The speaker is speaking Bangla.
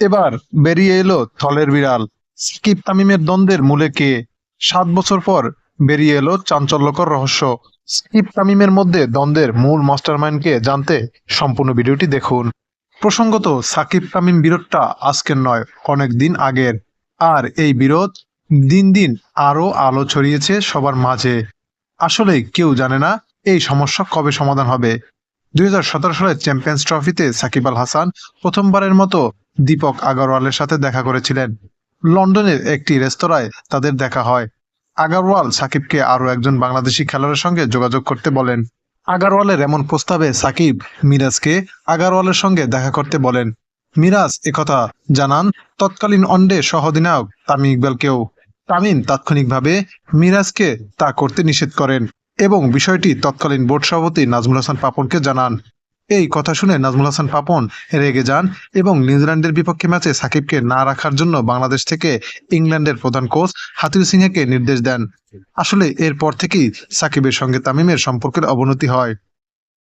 এবার বেরিয়ে এলো থলের বিড়াল। সাকিব তামিমের দ্বন্দ্বের মূলে কে? সাত বছর পর বেরিয়ে এলো চাঞ্চল্যকর রহস্য। সাকিব তামিমের মধ্যে দ্বন্দ্বের মূল মাস্টারমাইন্ডকে জানতে সম্পূর্ণ ভিডিওটি দেখুন। প্রসঙ্গত, সাকিব তামিম বিরোধটা আজকের নয়, অনেক দিন আগের। আর এই বিরোধ দিন দিন আরও আলো ছড়িয়েছে সবার মাঝে। আসলে কেউ জানে না এই সমস্যা কবে সমাধান হবে। দুই হাজার সতেরো সালের চ্যাম্পিয়ন্স ট্রফিতে সাকিব আল হাসান প্রথমবারের মতো দীপক আগারওয়ালের সাথে দেখা করেছিলেন। লন্ডনের একটি রেস্তোরাঁয় তাদের দেখা হয়। আগারওয়াল সাকিবকে আরও একজন বাংলাদেশি খেলোয়াড়ের সঙ্গে যোগাযোগ করতে বলেন। আগারওয়ালের এমন প্রস্তাবে সাকিব মিরাজকে আগারওয়ালের সঙ্গে দেখা করতে বলেন। মিরাজ একথা জানান, তৎকালীন ওয়ানডে সহঅধিনায়ক তামিম ইকবালকেও। তামিম তাৎক্ষণিকভাবে মিরাজকে তা করতে নিষেধ করেন এবং বিষয়টি তৎকালীন বোর্ড সভাপতি নাজমুল হাসান পাপনকে জানান। এই কথা শুনে নাজমুল হাসান পাপন রেগে যান এবং নিউজিল্যান্ডের বিপক্ষে ম্যাচে সাকিবকে না রাখার জন্য বাংলাদেশ থেকে ইংল্যান্ডের প্রধান কোচ হাতির সিংহকে নির্দেশ দেন। আসলে এরপর থেকেই সাকিবের সঙ্গে তামিমের সম্পর্কের অবনতি হয়।